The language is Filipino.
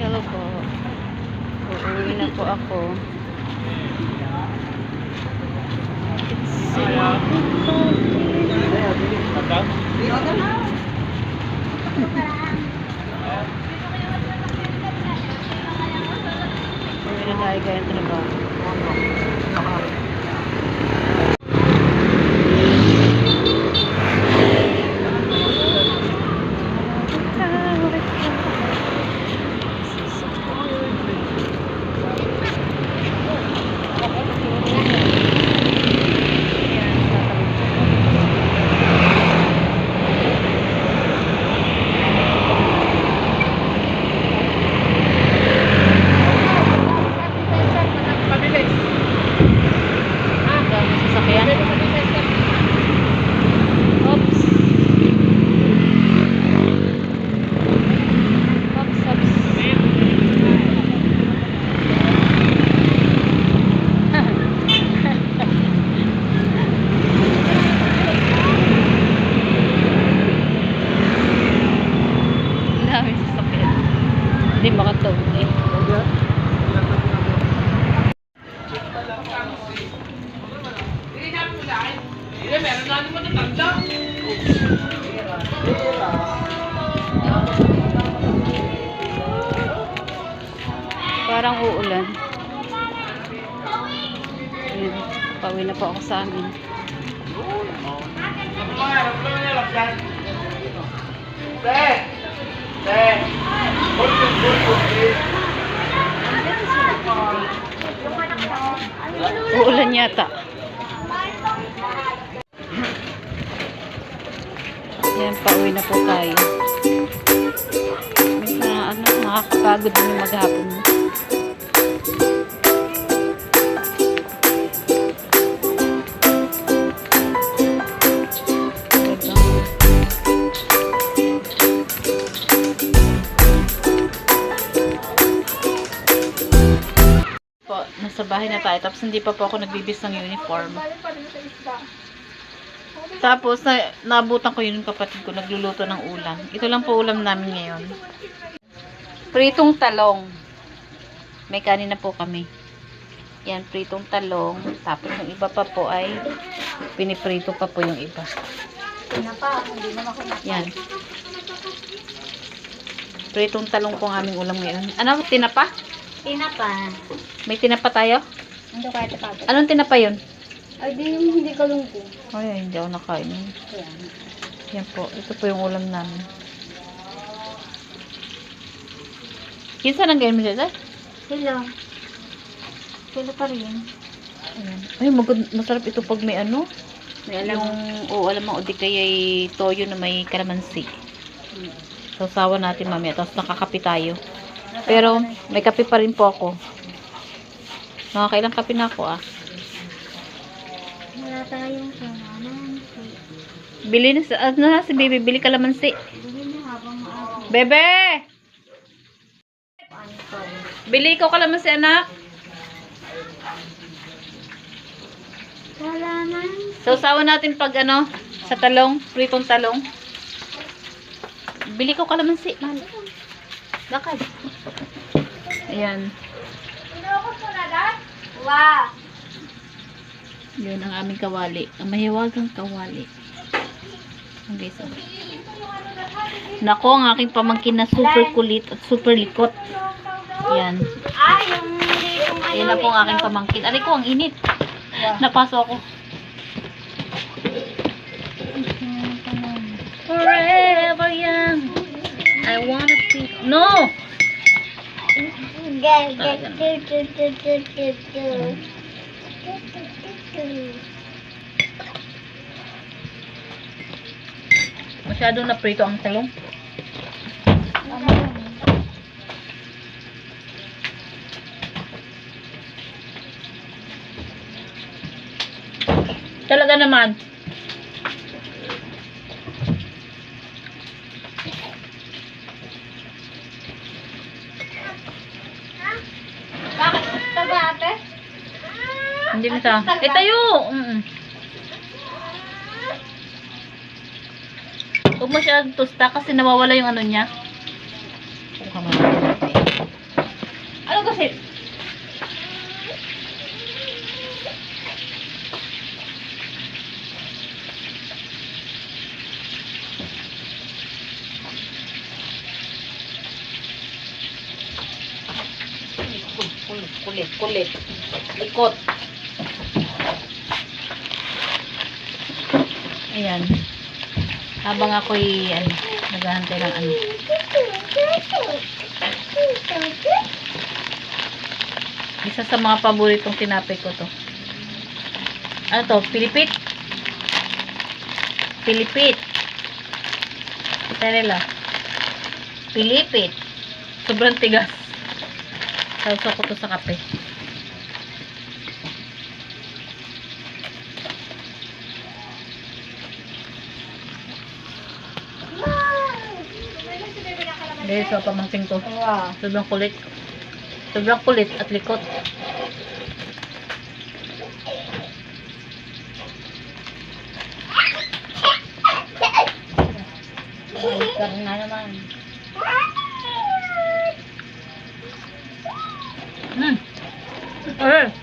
Hello po. Uuwi na po ako. Na tayo kaya trabaho. Hindi makatawag eh. Parang uulan. Ayan, pauwi na po ako sa amin. Uulan yata. Ayan, pauwi na po tayo. Minsan, ano, nakakapagod din yung maghapon mo. Nasa bahay na tayo. Tapos hindi pa po ako nagbibis ng uniform. Tapos, na, naabutan ko yun yung kapatid ko, nagluluto ng ulam. Ito lang po ulam namin ngayon. Pritong talong. May kanin na po kami. Yan, pritong talong. Tapos yung iba pa po ay piniprito pa po yung iba. Yan. Pritong talong po ang aming ulam ngayon. Ano, tinapa? Tinapa. May tinapa tayo? Ano kaya tapos? Anong tinapa yun? Ay, di yung hindi kalungko. Ay, hindi ako nakain. Ayan. Yan po. Ito po yung ulam namin. Kinsa nang ganyan mo siya, sir? Hello. Hello pa rin. Ayan. Ay, magod, masarap ito pag may ano. May Yung, oo, alam mo, o di kaya ay toyo na may kalamansi. Sausawa natin mamaya. Tapos nakakapi tayo. Pero, may kape pa rin po ako. Nakakailang kape na ako, ah. Wala tayong kamanan. Bili na, sa- ano na si baby, bili kalamansi. Bili na habang maaari. Bebe! Bili ko kalamansi, anak. Wala na. Sausawa natin pag ano, sa talong, pritong talong. Bili ko kalamansi, mahal. Lakad. Ayan. Wow. Yun ang aming kawali. Ang mahiwagang kawali. Okay, so. Nako, ang aking pamangkin na super kulit at super likot. Yan. Ay, yung hindi yung Yan na po ang aking pamangkin. Aray ko, ang init. Napaso ako. Forever young. I wanna be... No! Tu. Masyadong naprito ang talong. Talaga naman. Bakit? Ito ba, ate? Hindi mo sa... Eh, tayo! Mm Huwag mo siya tusta kasi nawawala yung ano niya. Huwag ka man. Bakit? Kulit, kulit, kulit. Ikot. Ayan. Habang ako'y ano, naghahantay ng ano. Isa sa mga paboritong tinapay ko to. Ano to? Pilipit? Pilipit. Terela. Pilipit. Sobrang tigas. Sausaw ko to sa kape. Hindi, so pamangking ko. Wow. Sobrang kulit. Sobrang kulit at likot. Balik ka na naman. Hmm. Eh.